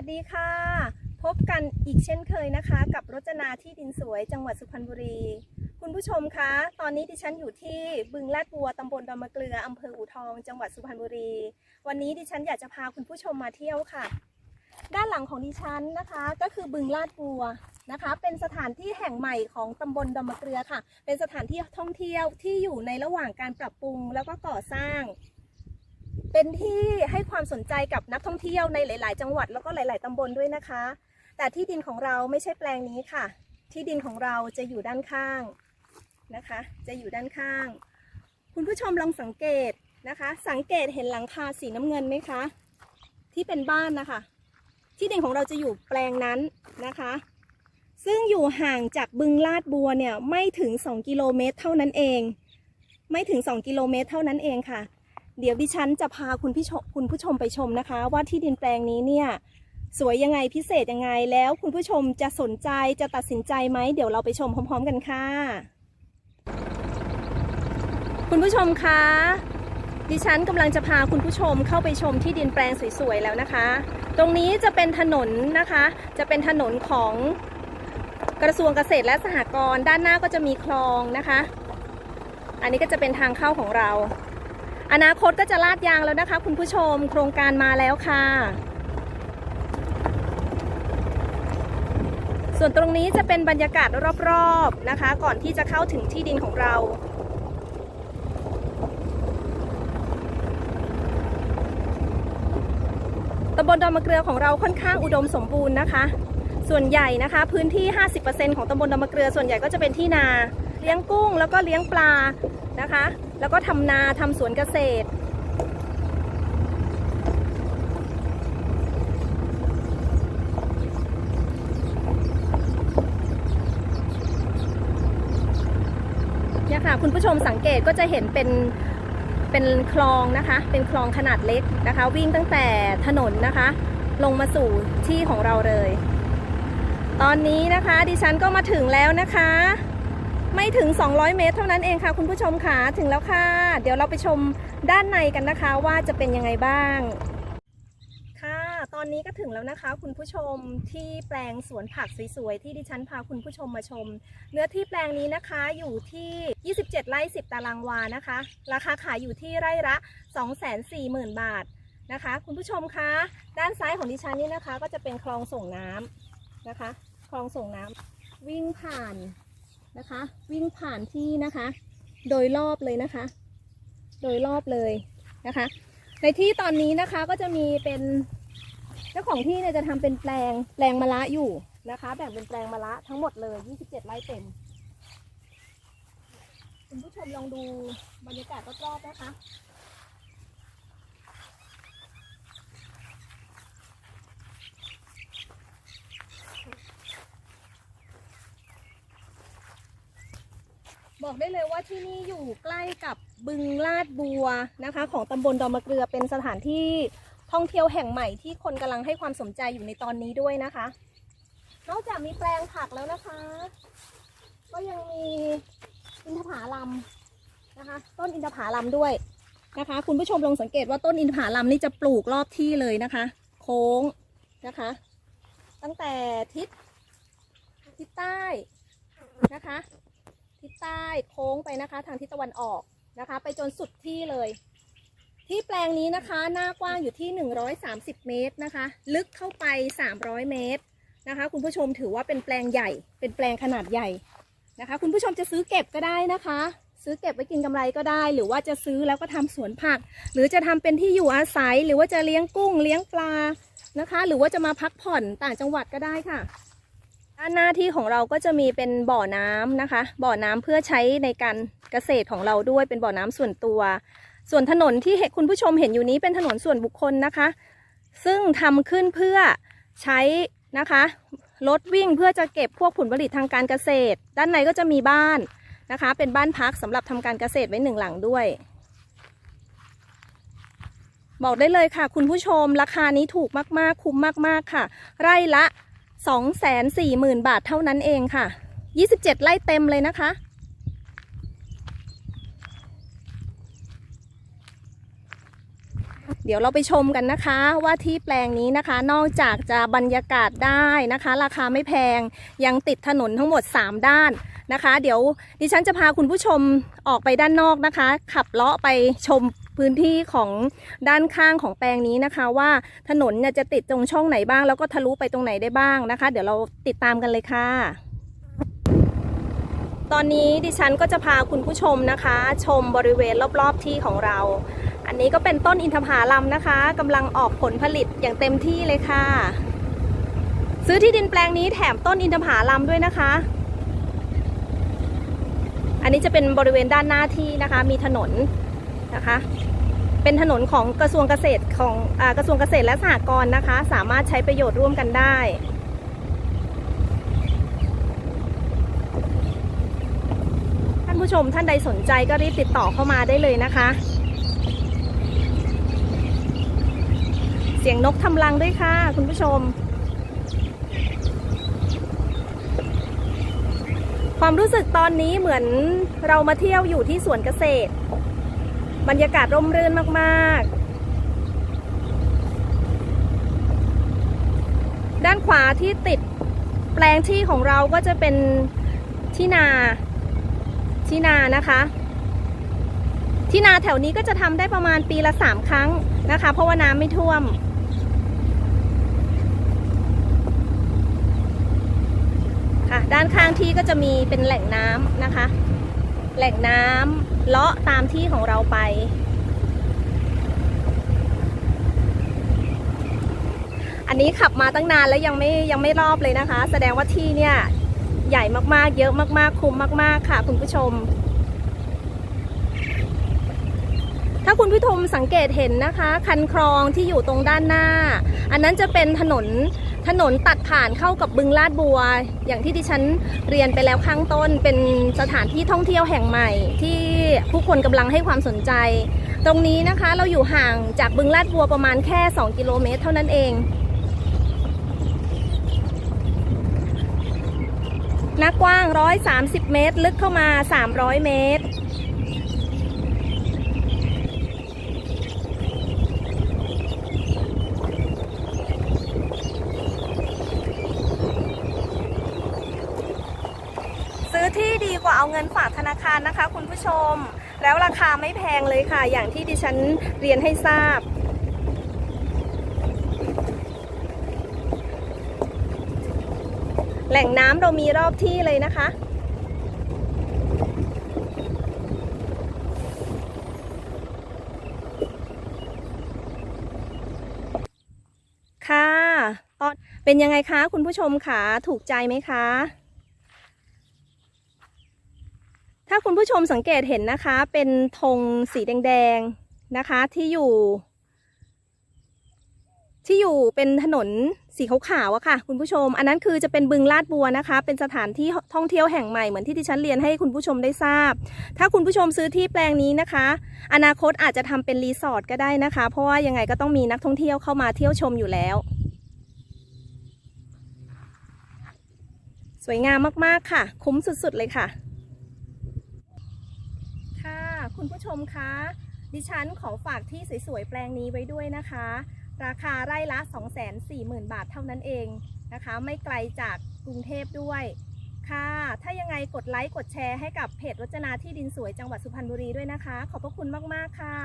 วัสดีค่ะ พบกันอีกเช่นเคยนะคะ กับรจนาที่ดินสวยจังหวัดสุพรรณบุรี คุณผู้ชมคะ ตอนนี้ดิฉันอยู่ที่บึงลาดบัวตำบลดอนมะเกลืออำเภออู่ทอง จังหวัดสุพรรณบุรี วันนี้ดิฉันอยากจะพาคุณผู้ชมมาเที่ยวค่ะ ด้านหลังของดิฉันนะคะ ก็คือบึงลาดบัวนะคะ เป็นสถานที่แห่งใหม่ของตำบลดอนมะเกลือค่ะ เป็นสถานที่ท่องเที่ยวที่อยู่ในระหว่างการปรับปรุงแล้วก็ก่อสร้าง เป็นที่ให้ความสนใจกับนักท่องเที่ยวในหลาย ๆ จังหวัดแล้วก็หลาย ๆ ตำบลด้วยนะคะ แต่ที่ดินของเราไม่ใช่แปลงนี้ค่ะ ที่ดินของเราจะอยู่ด้านข้างนะคะ จะอยู่ด้านข้าง คุณผู้ชมลองสังเกตนะคะ สังเกตเห็นหลังคาสีน้ำเงินไหมคะ ที่เป็นบ้านนะคะ ที่ดินของเราจะอยู่แปลงนั้นนะคะ ซึ่งอยู่ห่างจากบึงลาดบัวเนี่ยไม่ถึง 2 กิโลเมตรเท่านั้นเอง ไม่ถึง 2 กิโลเมตรเท่านั้นเองค่ะ เดี๋ยวดิฉันจะพาคุณผู้ชมคุณผู้ชมไปชมนะคะ ว่าที่ดินแปลงนี้เนี่ยสวยยังไงพิเศษยังไงแล้วคุณผู้ชมจะสนใจจะตัดสินใจไหมเดี๋ยวเราไปชมพร้อม ๆ กันค่ะ คุณผู้ชมคะดิฉันกำลังจะพาคุณผู้ชมเข้าไปชมที่ดินแปลงสวยๆแล้วนะคะ ตรงนี้จะเป็นถนนนะคะ จะเป็นถนนของกระทรวงเกษตรและสหกรณ์ด้านหน้าก็จะมีคลองนะคะ อันนี้ก็จะเป็นทางเข้าของเรา อนาคตก็จะลาดยางแล้วนะคะ คุณผู้ชมโครงการมาแล้วค่ะ ส่วนตรงนี้จะเป็นบรรยากาศรอบๆนะคะ ก่อนที่จะเข้าถึงที่ดินของเราตำบลดอนมะเกลือของเราค่อนข้างอุดมสมบูรณ์นะคะ ส่วนใหญ่นะคะ พื้นที่ 50%ของตำบลดอนมะเกลือ ส่วนใหญ่ก็จะเป็นที่นา เลี้ยงกุ้งแล้วก็เลี้ยงปลานะคะ แล้วก็ทำนาทำสวนเกษตร เนี่ยค่ะ คุณผู้ชมสังเกตก็จะเห็นเป็นเป็นคลองนะคะ เป็นคลองขนาดเล็กนะคะ วิ่งตั้งแต่ถนนนะคะ ลงมาสู่ที่ของเราเลย ตอนนี้นะคะดิฉันก็มาถึงแล้วนะคะ ไม่ถึง 200 เมตรเท่านั้นเองค่ะ คุณผู้ชมค่ะถึงแล้วค่ะ เดี๋ยวเราไปชมด้านในกันนะคะว่าจะเป็นยังไงบ้างค่ะตอนนี้ก็ถึงแล้วนะคะ คุณผู้ชมที่แปลงสวนผักสวยๆที่ดิฉันพาคุณผู้ชมมาชม เนื้อที่แปลงนี้นะคะอยู่ที่ 27 ไร่ 10 ตารางวานะคะ ราคาขายอยู่ที่ไร่ละ 240,000 บาทนะคะ คุณผู้ชมคะด้านซ้ายของดิฉันนี่นะคะ ก็จะเป็นคลองส่งน้ำนะคะ คลองส่งน้ำวิ่งผ่าน นะคะ วิ่งผ่านที่นะคะ โดยรอบเลยนะคะ โดยรอบเลยนะคะ ในที่ตอนนี้นะคะก็จะมีเป็นเจ้าของที่เนี่ยจะทำเป็นแปลงแปลงมะละอยู่นะคะ แบ่งเป็นแปลงมะละทั้งหมดเลย 27 ไร่เต็มคุณผู้ชมลองดูบรรยากาศรอบๆนะคะ บอกได้เลยว่าที่นี่อยู่ใกล้กับบึงลาดบัวนะคะ ของตำบลดอนมะเกลือเป็นสถานที่ท่องเที่ยวแห่งใหม่ที่คนกำลังให้ความสนใจอยู่ในตอนนี้ด้วยนะคะ นอกจากมีแปลงผักแล้วนะคะ ก็ยังมีอินทผลัมนะคะ ต้นอินทผลัมด้วยนะคะ คุณผู้ชมลองสังเกตว่าต้นอินทผลัมนี่จะปลูกรอบที่เลยนะคะ โค้งนะคะ ตั้งแต่ทิศทิศใต้นะคะ ทิศใต้โค้งไปนะคะ ทางทิศตะวันออกนะคะ ไปจนสุดที่เลย ที่แปลงนี้นะคะ หน้ากว้างอยู่ที่ 130 เมตรนะคะ ลึกเข้าไป 300 เมตรนะคะ คุณผู้ชมถือว่าเป็นแปลงใหญ่ เป็นแปลงขนาดใหญ่นะคะ คุณผู้ชมจะซื้อเก็บก็ได้นะคะ ซื้อเก็บไว้กินกำไรก็ได้ หรือว่าจะซื้อแล้วก็ทำสวนผัก หรือจะทำเป็นที่อยู่อาศัย หรือว่าจะเลี้ยงกุ้งเลี้ยงปลานะคะ หรือว่าจะมาพักผ่อนต่างจังหวัดก็ได้ค่ะ ด้านหน้าที่ของเราก็จะมีเป็นบ่อน้ำนะคะ บ่อน้ำเพื่อใช้ในการเกษตรของเราด้วยเป็นบ่อน้ำส่วนตัว ส่วนถนนที่เห็นคุณผู้ชมเห็นอยู่นี้เป็นถนนส่วนบุคคลนะคะ ซึ่งทำขึ้นเพื่อใช้นะคะรถวิ่งเพื่อจะเก็บพวกผลผลิตทางการเกษตร ด้านในก็จะมีบ้านนะคะ เป็นบ้านพักสำหรับทำการเกษตรไว้หนึ่งหลังด้วย บอกได้เลยค่ะ คุณผู้ชมราคานี้ถูกมากๆ คุ้มมากๆค่ะ ไร่ละ 240,000 บาทเท่านั้นเองค่ะ 27 ไร่เต็มเลยนะคะ เดี๋ยวเราไปชมกันนะคะว่าที่แปลงนี้นะคะ นอกจากจะบรรยากาศได้นะคะ ราคาไม่แพงยังติดถนนทั้งหมด 3 ด้านนะคะ เดี๋ยวดิฉันจะพาคุณผู้ชมออกไปด้านนอกนะคะ ขับเลาะไปชม พื้นที่ของด้านข้างของแปลงนี้นะคะ ว่าถนนเนี่ยจะติดตรงช่องไหนบ้าง แล้วก็ทะลุไปตรงไหนได้บ้างนะคะ เดี๋ยวเราติดตามกันเลยค่ะ ตอนนี้ดิฉันก็จะพาคุณผู้ชมนะคะ ชมบริเวณรอบๆที่ของเรา อันนี้ก็เป็นต้นอินทผลัมนะคะกำลังออกผลผลิตอย่างเต็มที่เลยค่ะ ซื้อที่ดินแปลงนี้แถมต้นอินทผลัมด้วยนะคะ อันนี้จะเป็นบริเวณด้านหน้าที่นะคะ มีถนน นะคะ เป็นถนนของกระทรวงเกษตรของอกระทรวงเกษตรและสหกรณ์นะคะ สามารถใช้ประโยชน์ร่วมกันได้ท่านผู้ชมท่านใดสนใจก็รีบติดต่อเข้ามาได้เลยนะคะ เสียงนกทำรังด้วยค่ะ คุณผู้ชมความรู้สึกตอนนี้เหมือนเรามาเที่ยวอยู่ที่สวนเกษตร บรรยากาศร่มรื่นมากๆ ด้านขวาที่ติดแปลงที่ของเราก็จะเป็นที่นาที่นานะคะ ที่นาแถวนี้ก็จะทำได้ประมาณปีละสามครั้งนะคะ เพราะว่าน้ำไม่ท่วมค่ะด้านข้างที่ก็จะมีเป็นแหล่งน้ำนะคะ แหล่งน้ำเลาะตามที่ของเราไป อันนี้ขับมาตั้งนานแล้วยังไม่ยังไม่รอบเลยนะคะ แสดงว่าที่เนี่ยใหญ่มากๆ เยอะมากๆ คุ้มมาก ๆ ค่ะ คุณผู้ชม ถ้าคุณผู้ชมสังเกตเห็นนะคะ คันคลองที่อยู่ตรงด้านหน้า อันนั้นจะเป็นถนน ถนนตัดผ่านเข้ากับบึงลาดบัว อย่างที่ดิฉันเรียนไปแล้วข้างต้น เป็นสถานที่ท่องเที่ยวแห่งใหม่ ที่ผู้คนกำลังให้ความสนใจ ตรงนี้นะคะเราอยู่ห่างจากบึงลาดบัวประมาณแค่ 2 กิโลเมตร เท่านั้นเอง หน้ากว้าง 130 เมตร ลึกเข้ามา 300 เมตร ที่ดีกว่าเอาเงินฝากธนาคารนะคะ คุณผู้ชม แล้วราคาไม่แพงเลยค่ะ อย่างที่ดิฉันเรียนให้ทราบ แหล่งน้ำเรามีรอบที่เลยนะคะค่ะตอนเป็นยังไงคะ คุณผู้ชมคะถูกใจไหมคะ ถ้าคุณผู้ชมสังเกตเห็นนะคะ เป็นธงสีแดงๆนะคะ ที่อยู่ ที่อยู่เป็นถนนสีขาวๆอะค่ะ คุณผู้ชม อันนั้นคือจะเป็นบึงลาดบัวนะคะ เป็นสถานที่ท่องเที่ยวแห่งใหม่เหมือนที่ดิฉันเรียนให้คุณผู้ชมได้ทราบ ถ้าคุณผู้ชมซื้อที่แปลงนี้นะคะ อนาคตอาจจะทำเป็นรีสอร์ทก็ได้นะคะ เพราะว่ายังไงก็ต้องมีนักท่องเที่ยวเข้ามาเที่ยวชมอยู่แล้ว สวยงามมากๆค่ะ คุ้มสุดๆเลยค่ะค่ะ คุณผู้ชมคะ ดิฉันขอฝากที่สวยๆ แปลงนี้ไว้ด้วยนะคะ ราคาไร่ละ 240,000 บาทเท่านั้นเองนะคะ ไม่ไกลจากกรุงเทพด้วย ค่ะ ถ้ายังไงกดไลค์กดแชร์ให้กับเพจรจนาที่ดินสวยจังหวัดสุพรรณบุรีด้วยนะคะ ขอบพระคุณมากๆค่ะ